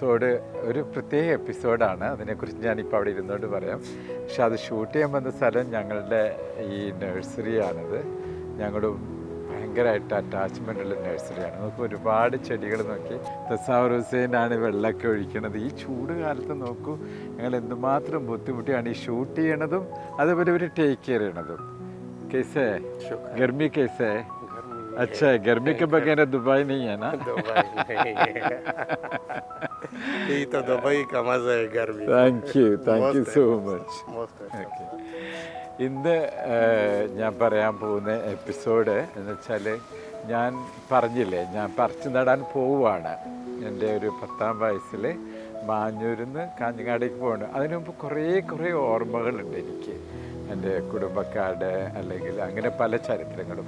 Episode ഒരു പ്രത്യേക എപ്പിസോഡാണ് അതിനെക്കുറിച്ച് ഞാനിപ്പോൾ അവിടെ ഇരുന്നുകൊണ്ട് പറയാം പക്ഷെ അത് ഷൂട്ട് ചെയ്യാൻ വന്ന സ്ഥലം ഞങ്ങളുടെ ഈ നഴ്സറിയാണിത് ഞങ്ങളും ഭയങ്കരമായിട്ട് അറ്റാച്ച്മെൻ്റ് ഉള്ള നഴ്സറിയാണ് നമുക്ക് ഒരുപാട് ചെടികൾ നോക്കി തസാവർ ഹുസൈനാണ് വെള്ളമൊക്കെ ഒഴിക്കണത് ഈ ചൂട് കാലത്ത് നോക്കൂ ഞങ്ങൾ എന്തുമാത്രം ബുദ്ധിമുട്ടിയാണ് ഈ ഷൂട്ട് ചെയ്യണതും അതുപോലെ ഇവർ ടേക്ക് കെയർ ചെയ്യണതും कैसे है गर्मी कैसे है अच्छा है गर्मी के बगैर दुबई नहीं है ना दुबई नहीं है Eita, Dubai massa é garbi. Thank you, thank you so much. ഇന്ന് ഞാൻ പറയാൻ പോകുന്ന എപ്പിസോഡ് എന്ന് വെച്ചാൽ ഞാൻ പറഞ്ഞില്ലേ ഞാൻ പറിച്ചു നടാൻ പോവുകയാണ് എന്റെ ഒരു പത്താം വയസ്സിൽ മാഞ്ഞൂരിൽ നിന്ന് കാഞ്ഞങ്ങാടേക്ക് പോകണം അതിനു മുമ്പ് കുറേ കുറേ ഓർമ്മകളുണ്ട് എനിക്ക്. എന്റെ കുടുംബക്കാരുടെ അല്ലെങ്കിൽ അങ്ങനെ പല ചരിത്രങ്ങളും.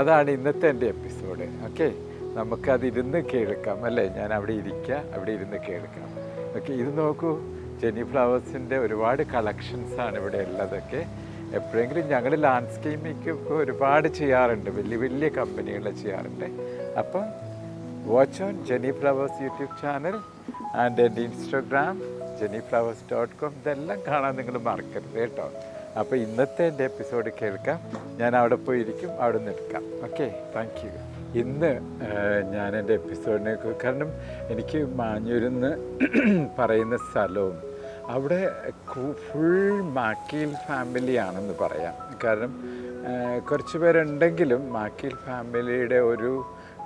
അതാണ് ഇന്നത്തെ എന്റെ എപ്പിസോഡ്. ഓക്കേ? നമുക്കതിരുന്ന് കേൾക്കാം അല്ലേ? ഞാൻ അവിടെ ഇരിക്കുക അവിടെ ഇരുന്ന് കേൾക്കാം. ഓക്കെ ഇത് നോക്കൂ. ജെനി ഫ്ലവേഴ്സിന്റെ ഒരുപാട് കളക്ഷൻസാണ് ഇവിടെ ഉള്ളതൊക്കെ. എപ്പോഴെങ്കിലും ഞങ്ങൾ ലാൻഡ്സ്കേപ്പിംഗ് ഒക്കെ ഒരുപാട് ചെയ്യാറുണ്ട്. വലിയ വലിയ കമ്പനികൾ ചെയ്യാറുണ്ട്. അപ്പം watch on Jeni Flowers YouTube channel and എന്റെ Instagram Jeni Flowers dot com ഇതെല്ലാം കാണാൻ നിങ്ങൾ മറക്കരുത് കേട്ടോ. അപ്പോൾ ഇന്നത്തെ എന്റെ എപ്പിസോഡ് കേൾക്കാം. ഞാൻ അവിടെ പോയിരിക്കും അവിടെ നിൽക്കാം ഓക്കെ താങ്ക് യു ഇന്ന് ഞാൻ എന്റെ എപ്പിസോഡിനെ കാരണം എനിക്ക് മാഞ്ഞൂരെന്ന് പറയുന്ന സ്ഥലവും അവിടെ ഫുൾ മാക്കീൽ ഫാമിലിയാണെന്ന് പറയാം. കാരണം കുറച്ച് പേരുണ്ടെങ്കിലും മാക്കീൽ ഫാമിലിയുടെ ഒരു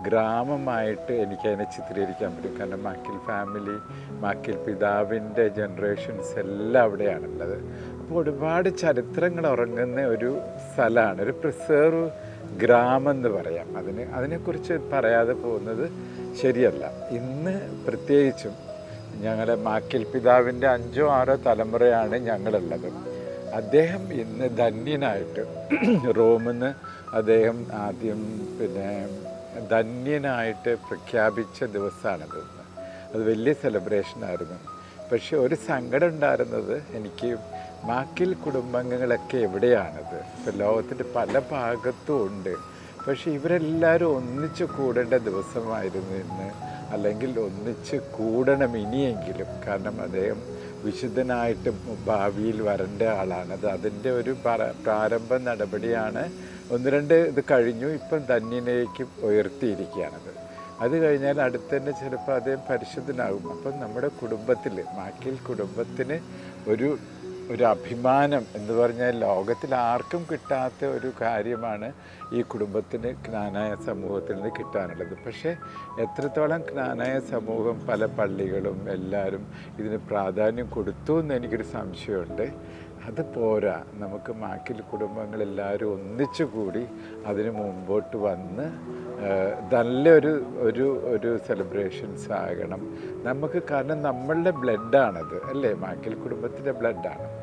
ഗ്രാമമായിട്ട് എനിക്കതിനെ ചിത്രീകരിക്കാൻ പറ്റും. കാരണം മാക്കിൽ ഫാമിലി മാക്കിൽ പിതാവിന്റെ ജനറേഷൻസ് എല്ലാം അവിടെയാണുള്ളത്. അപ്പോൾ ഒരുപാട് ചരിത്രങ്ങൾ ഉറങ്ങുന്ന ഒരു സ്ഥലമാണ്. ഒരു പ്രിസേർവ് ഗ്രാമം എന്ന് പറയാം. അതിന് അതിനെക്കുറിച്ച് പറയാതെ പോകുന്നത് ശരിയല്ല. ഇന്ന് പ്രത്യേകിച്ചും ഞങ്ങളുടെ മാക്കിൽ പിതാവിന്റെ അഞ്ചോ ആറോ തലമുറയാണ് ഞങ്ങളുള്ളത്. അദ്ദേഹം ഇന്ന് ധന്യനായിട്ട് റോമിന്ന് അദ്ദേഹം ആദ്യം പിന്നെ ധന്യനായിട്ട് പ്രഖ്യാപിച്ച ദിവസമാണത് അത് വലിയ സെലിബ്രേഷനായിരുന്നു പക്ഷെ ഒരു സങ്കടം ഉണ്ടായിരുന്നത് എനിക്ക് മാക്കിൽ കുടുംബാംഗങ്ങളൊക്കെ എവിടെയാണത്? ഇപ്പം ലോകത്തിന്റെ പല ഭാഗത്തും ഉണ്ട്. പക്ഷെ ഇവരെല്ലാവരും ഒന്നിച്ച് കൂടേണ്ട ദിവസമായിരുന്നു ഇന്ന്. അല്ലെങ്കിൽ ഒന്നിച്ച് കൂടണം ഇനിയെങ്കിലും. കാരണം അദ്ദേഹം വിശുദ്ധനായിട്ട് ഭാവിയിൽ വരേണ്ട ആളാണ്. അത് അതിന്റെ ഒരു പ്രാരംഭ നടപടിയാണ്. ഒന്ന് രണ്ട് ഇത് കഴിഞ്ഞു. ഇപ്പം ധന്യനേക്ക് ഉയർത്തിയിരിക്കുകയാണത്. അത് കഴിഞ്ഞാൽ അടുത്ത് തന്നെ ചിലപ്പോൾ അദ്ദേഹം പരിശുദ്ധനാകും. അപ്പം നമ്മുടെ കുടുംബത്തിൽ മാക്കിൽ കുടുംബത്തിന് ഒരു ഒരു അഭിമാനം എന്ന് പറഞ്ഞാൽ ലോകത്തിൽ ആർക്കും കിട്ടാത്ത ഒരു കാര്യമാണ് ഈ കുടുംബത്തിന് ജ്ഞാനായ സമൂഹത്തിൽ നിന്ന് കിട്ടാനുള്ളത്. പക്ഷേ എത്രത്തോളം ജ്ഞാനായ സമൂഹം പല പള്ളികളും എല്ലാവരും ഇതിന് പ്രാധാന്യം കൊടുത്തു എന്ന് എനിക്കൊരു സംശയമുണ്ട്. അത് പോരാ. നമുക്ക് മാക്കിൽ കുടുംബങ്ങളെല്ലാവരും ഒന്നിച്ചു കൂടി അതിന് മുമ്പോട്ട് വന്ന് നല്ലൊരു ഒരു ഒരു സെലിബ്രേഷൻസ് ആകണം. നമുക്ക് കാരണം നമ്മളുടെ ബ്ലഡാണത് അല്ലേ? മാക്കിൽ കുടുംബത്തിന്റെ ബ്ലഡാണ്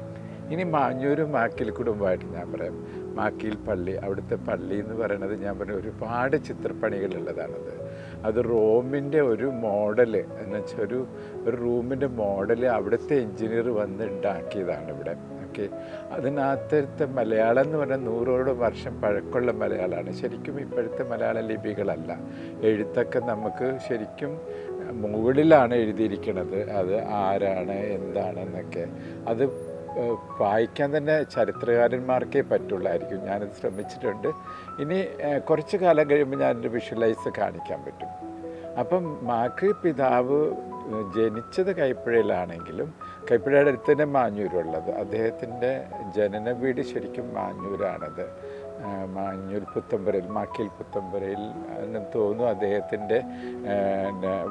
ഇനി മാഞ്ഞൂരും മാക്കിൽ കുടുംബമായിട്ട് ഞാൻ പറയാം. മാക്കിൽ പള്ളി അവിടുത്തെ പള്ളി എന്ന് പറയുന്നത് ഞാൻ പറഞ്ഞ ഒരുപാട് ചിത്രപ്പണികളുള്ളതാണത്. അത് റോമിന്റെ ഒരു മോഡൽ എന്ന് വെച്ചാൽ ഒരു ഒരു റൂമിന്റെ മോഡൽ അവിടുത്തെ എഞ്ചിനീയർ വന്ന് ഉണ്ടാക്കിയതാണ് ഇവിടെ. ഓക്കെ. അതിനകത്തെ മലയാളം എന്ന് പറഞ്ഞാൽ നൂറോട് വർഷം പഴക്കമുള്ള മലയാളമാണ്. ശരിക്കും ഇപ്പോഴത്തെ മലയാള ലിപികളല്ല. എഴുത്തൊക്കെ നമുക്ക് ശരിക്കും മുകളിലാണ് എഴുതിയിരിക്കുന്നത് അത് ആരാണ് എന്താണെന്നൊക്കെ അത് വായിക്കാൻ തന്നെ ചരിത്രകാരന്മാർക്കേ പറ്റുള്ളായിരിക്കും. ഞാനത് ശ്രമിച്ചിട്ടുണ്ട്. ഇനി കുറച്ച് കാലം കഴിയുമ്പോൾ ഞാൻ ഞാനൊരു വിഷ്വലൈസ് കാണിക്കാൻ പറ്റും. അപ്പം മാക്ക് പിതാവ് ജനിച്ചത് കൈപ്പുഴയിലാണെങ്കിലും കൈപ്പുഴയുടെ അടുത്ത് തന്നെ മാഞ്ഞൂരുള്ളത്. അദ്ദേഹത്തിന്റെ ജനന വീട് ശരിക്കും മാഞ്ഞൂരാണത്. മാഞ്ഞൂർ പുത്തമ്പരയിൽ മാക്കിൽ പുത്തമ്പരയിൽ തോന്നുന്നു അദ്ദേഹത്തിന്റെ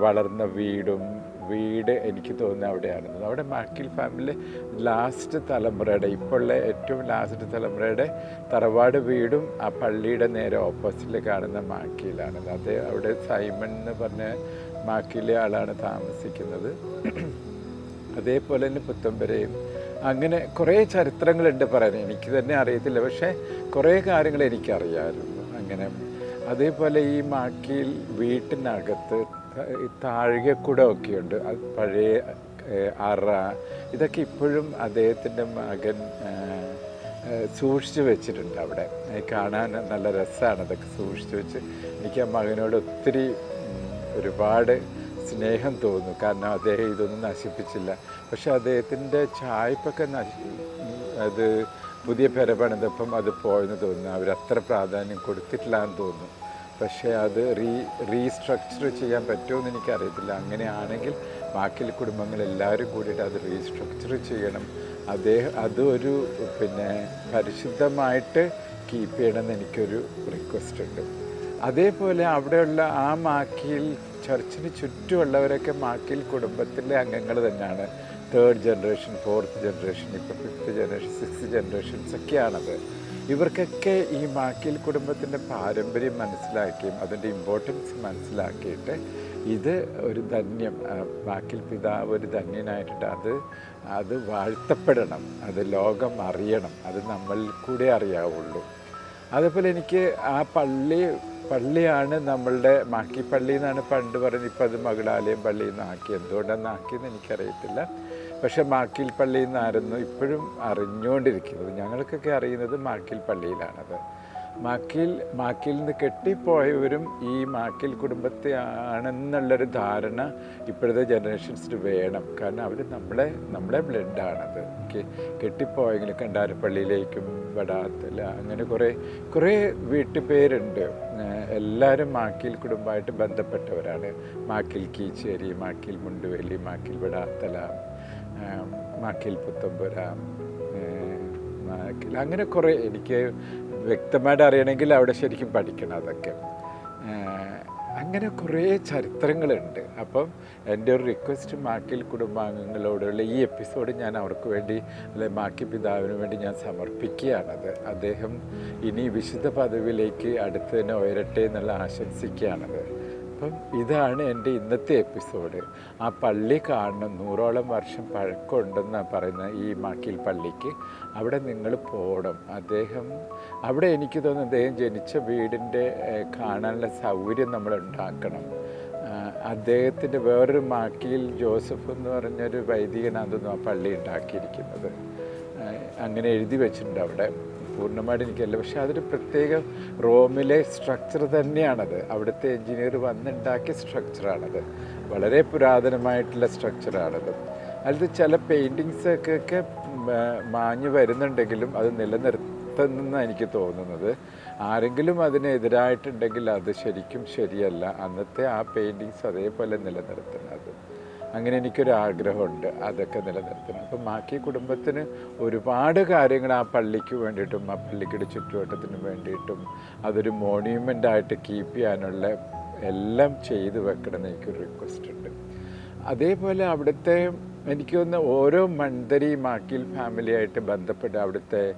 വളർന്ന വീടും വീട് എനിക്ക് തോന്നുന്നു അവിടെയാണെന്ന്. അവിടെ മാക്കിൽ ഫാമിലി ലാസ്റ്റ് തലമുറയുടെ ഇപ്പോഴുള്ള ഏറ്റവും ലാസ്റ്റ് തലമുറയുടെ തറവാട് വീടും ആ പള്ളിയുടെ നേരെ ഓപ്പോസിറ്റിൽ കാണുന്ന മാക്കിയിലാണത് അത് അവിടെ സൈമൺ എന്ന് പറഞ്ഞ മാക്കിയിലെ ആളാണ് താമസിക്കുന്നത്. അതേപോലെ തന്നെ പുത്തമ്പരയും അങ്ങനെ കുറേ ചരിത്രങ്ങളുണ്ട് പറയാൻ എനിക്ക് തന്നെ അറിയത്തില്ല. പക്ഷേ കുറേ കാര്യങ്ങൾ എനിക്കറിയാമായിരുന്നു അങ്ങനെ അതേപോലെ ഈ മാക്കിയിൽ വീട്ടിനകത്ത് താഴികക്കുടമൊക്കെയുണ്ട്. പഴയ അറ. ഇതൊക്കെ ഇപ്പോഴും അദ്ദേഹത്തിന്റെ മകൻ സൂക്ഷിച്ചു വെച്ചിട്ടുണ്ട് അവിടെ. കാണാൻ നല്ല രസമാണ്. അതൊക്കെ സൂക്ഷിച്ചു വെച്ച് എനിക്ക് ആ മകനോട് ഒത്തിരി ഒരുപാട് സ്നേഹം തോന്നും. കാരണം അദ്ദേഹം ഇതൊന്നും നശിപ്പിച്ചില്ല. പക്ഷെ അദ്ദേഹത്തിന്റെ ചായ്പൊക്കെ നശി അത് പുതിയ പെര പണിതപ്പം അത് പോയെന്ന് തോന്നുന്നു. അവർ അത്ര പ്രാധാന്യം കൊടുത്തിട്ടില്ല എന്ന് തോന്നുന്നു. പക്ഷേ അത് റീ റീസ്ട്രക്ചർ ചെയ്യാൻ പറ്റുമെന്ന് എനിക്കറിയത്തില്ല. അങ്ങനെയാണെങ്കിൽ ബാക്കിൽ കുടുംബങ്ങൾ എല്ലാവരും കൂടിയിട്ട് അത് റീസ്ട്രക്ചർ ചെയ്യണം. അദ്ദേഹം അതൊരു പിന്നെ പരിശുദ്ധമായിട്ട് കീപ്പ് ചെയ്യണമെന്ന് എനിക്കൊരു റിക്വസ്റ്റ് ഉണ്ട്. അതേപോലെ അവിടെയുള്ള ആ മാക്കിയിൽ ചർച്ചിന് ചുറ്റുമുള്ളവരൊക്കെ മാക്കിൽ കുടുംബത്തിലെ അംഗങ്ങൾ തന്നെയാണ്. തേർഡ് ജനറേഷൻ ഫോർത്ത് ജനറേഷൻ ഇപ്പോൾ ഫിഫ്ത്ത് ജനറേഷൻ സിക്സ് ജനറേഷൻസ് ഒക്കെയാണത്. ഇവർക്കൊക്കെ ഈ മാക്കിൽ കുടുംബത്തിന്റെ പാരമ്പര്യം മനസ്സിലാക്കിയും അതിന്റെ ഇമ്പോർട്ടൻസ് മനസ്സിലാക്കിയിട്ട് ഇത് ഒരു ധന്യം മാക്കിൽ പിതാവ് ഒരു ധന്യനായിട്ടുണ്ട്. അത് അത് വാഴ്ത്തപ്പെടണം അത് ലോകം അറിയണം അത് നമ്മളിൽ കൂടെ അറിയാവുള്ളൂ. അതേപോലെ എനിക്ക് ആ പള്ളി പള്ളിയാണ് നമ്മളുടെ മാക്കി പള്ളി എന്നാണ് പണ്ട് പറഞ്ഞ് ഇപ്പം അത് മകളാലയം പള്ളി എന്നാക്കി എന്തുകൊണ്ടാണ് ആക്കിയെന്ന് എനിക്കറിയത്തില്ല. പക്ഷെ മാക്കിൽ പള്ളി എന്നായിരുന്നു ഇപ്പോഴും അറിഞ്ഞുകൊണ്ടിരിക്കുന്നത്. ഞങ്ങൾക്കൊക്കെ അറിയുന്നത് മാക്കിൽ പള്ളിയിലാണത്. മാക്കിൽ മാക്കിൽ നിന്ന് കെട്ടിപ്പോയവരും ഈ മാക്കിൽ കുടുംബത്തെ ആണെന്നുള്ളൊരു ധാരണ ഇപ്പോഴത്തെ ജനറേഷൻസിന് വേണം. കാരണം അവർ നമ്മളെ നമ്മളെ ബ്ലഡാണത്. കെട്ടിപ്പോയെങ്കിൽ കണ്ടാരപ്പള്ളിയിലേക്കും വടാത്തല അങ്ങനെ കുറേ കുറേ വീട്ടുപേരുണ്ട്. എല്ലാവരും മാക്കിൽ കുടുംബമായിട്ട് ബന്ധപ്പെട്ടവരാണ്. മാക്കിൽ കീച്ചേരി മാക്കിൽ മുണ്ടുവേലി മാക്കിൽ വടാത്തല മാക്കിൽ പുത്തമ്പുര മാക്കിൽ അങ്ങനെ കുറേ എനിക്ക് വ്യക്തമായിട്ട് അറിയണമെങ്കിൽ അവിടെ ശരിക്കും പഠിക്കണം അതൊക്കെ. അങ്ങനെ കുറേ ചരിത്രങ്ങളുണ്ട്. അപ്പം എന്റെ ഒരു റിക്വസ്റ്റ് മാക്കിൽ കുടുംബാംഗങ്ങളോടുള്ള ഈ എപ്പിസോഡ് ഞാൻ അവർക്ക് വേണ്ടി അല്ലെ മാക്കി പിതാവിന് വേണ്ടി ഞാൻ സമർപ്പിക്കുകയാണത്. അദ്ദേഹം ഇനി വിശുദ്ധ പദവിയിലേക്ക് അടുത്ത് തന്നെ ഉയരട്ടെ എന്നുള്ള ആശംസിക്കുകയാണത്. അപ്പം ഇതാണ് എന്റെ ഇന്നത്തെ എപ്പിസോഡ്. ആ പള്ളി കാണണം നൂറോളം വർഷം പഴക്കമുണ്ടെന്നാണ് പറയുന്നത് ഈ മാക്കിൽ പള്ളിക്ക്. അവിടെ നിങ്ങൾ പോകണം അദ്ദേഹം അവിടെ എനിക്ക് തോന്നുന്നു അദ്ദേഹം ജനിച്ച വീടിന്റെ കാണാനുള്ള സൗകര്യം നമ്മൾ ഉണ്ടാക്കണം. അദ്ദേഹത്തിന്റെ വേറൊരു മാക്കിയിൽ ജോസഫ് എന്ന് പറഞ്ഞൊരു വൈദികനാണെന്നു ആ പള്ളി ഉണ്ടാക്കിയിരിക്കുന്നത്. അങ്ങനെ എഴുതി വെച്ചിട്ടുണ്ട് അവിടെ. പൂർണമായിട്ട് എനിക്കല്ല പക്ഷെ അതൊരു പ്രത്യേക റോമിലെ സ്ട്രക്ചർ തന്നെയാണത്. അവിടുത്തെ എഞ്ചിനീയർ വന്നുണ്ടാക്കിയ സ്ട്രക്ചറാണത് വളരെ പുരാതനമായിട്ടുള്ള സ്ട്രക്ചറാണത് അതിൽ ചില പെയിന്റിങ്സൊക്കെ മാഞ്ഞു വരുന്നുണ്ടെങ്കിലും അത് നിലനിർത്തുന്നെന്ന് എനിക്ക് തോന്നുന്നത്. ആരെങ്കിലും അതിനെതിരായിട്ടുണ്ടെങ്കിൽ അത് ശരിക്കും ശരിയല്ല. അന്നത്തെ ആ പെയിന്റിങ്സ് അതേപോലെ നിലനിർത്തുന്നത്. അങ്ങനെ എനിക്കൊരാഗ്രഹമുണ്ട്. അതൊക്കെ നിലനിർത്തണം. അപ്പം ബാക്കി കുടുംബത്തിന് ഒരുപാട് കാര്യങ്ങൾ ആ പള്ളിക്ക് വേണ്ടിയിട്ടും ആ പള്ളിക്കിടെ ചുറ്റുവട്ടത്തിന് വേണ്ടിയിട്ടും അതൊരു മോണ്യുമെന്റ് ആയിട്ട് കീപ്പ് ചെയ്യാനുള്ള എല്ലാം ചെയ്തു വെക്കണം എന്ന് എനിക്കൊരു റിക്വസ്റ്റ് ഉണ്ട്. അതേപോലെ അവിടുത്തെ എനിക്ക് തോന്നുന്നു ഓരോ മൺതരി മാക്കിൽ ഫാമിലിയായിട്ട് ബന്ധപ്പെട്ട് അവിടുത്തെ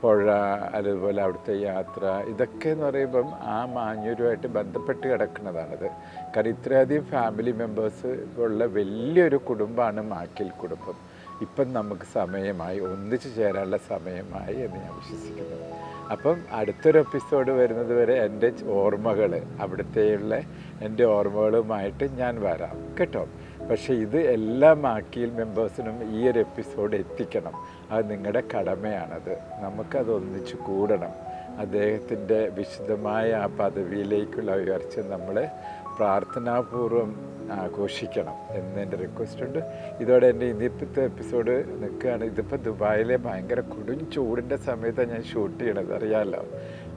പുഴ അതുപോലെ അവിടുത്തെ യാത്ര ഇതൊക്കെ എന്ന് പറയുമ്പം ആ മാഞ്ഞൂരുമായിട്ട് ബന്ധപ്പെട്ട് കിടക്കുന്നതാണത്. കാരണം ഇത്രയധികം ഫാമിലി മെമ്പേഴ്സ് ഉള്ള വലിയൊരു കുടുംബമാണ് മാക്കിൽ കുടുംബം. ഇപ്പം നമുക്ക് സമയമായി ഒന്നിച്ചു ചേരാനുള്ള സമയമായി എന്ന് ഞാൻ വിശ്വസിക്കുന്നു. അപ്പം അടുത്തൊരു എപ്പിസോഡ് വരുന്നത് വരെ എന്റെ ഓർമ്മകൾ അവിടുത്തെയുള്ള എന്റെ ഓർമ്മകളുമായിട്ട് ഞാൻ വരാം. കേട്ടോ? പക്ഷേ ഇത് എല്ലാ മാക്കിയിൽ മെമ്പേഴ്സിനും ഈ ഒരു എപ്പിസോഡ് എത്തിക്കണം. അത് നിങ്ങളുടെ കടമയാണത്. നമുക്കത് ഒന്നിച്ച് കൂടണം. അദ്ദേഹത്തിന്റെ വിശുദ്ധമായ ആ പദവിയിലേക്കുള്ള ഉയർച്ച നമ്മൾ പ്രാർത്ഥനാപൂർവം ആഘോഷിക്കണം എന്ന് എന്റെ റിക്വസ്റ്റ് ഉണ്ട് ഇതോടെ എന്റെ ഇന്നത്തെ എപ്പിസോഡ് നിൽക്കുകയാണ്. ഇതിപ്പോൾ ദുബായിലെ ഭയങ്കര കൊടും ചൂടിന്റെ സമയത്താണ് ഞാൻ ഷൂട്ട് ചെയ്യണത്. അറിയാമല്ലോ?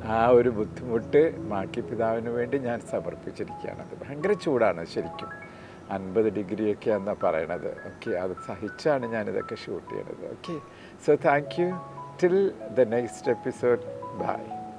ആ ഒരു ബുദ്ധിമുട്ട് മാക്കി പിതാവിന് വേണ്ടി ഞാൻ സമർപ്പിച്ചിരിക്കുകയാണ് അത് ഭയങ്കര ചൂടാണ് ശരിക്കും. അൻപത് ഡിഗ്രിയൊക്കെ എന്നാണ് പറയണത്. ഓക്കെ അത് സഹിച്ചാണ് ഞാനിതൊക്കെ ഷൂട്ട് ചെയ്യണത്. Okay so thank you till the next episode bye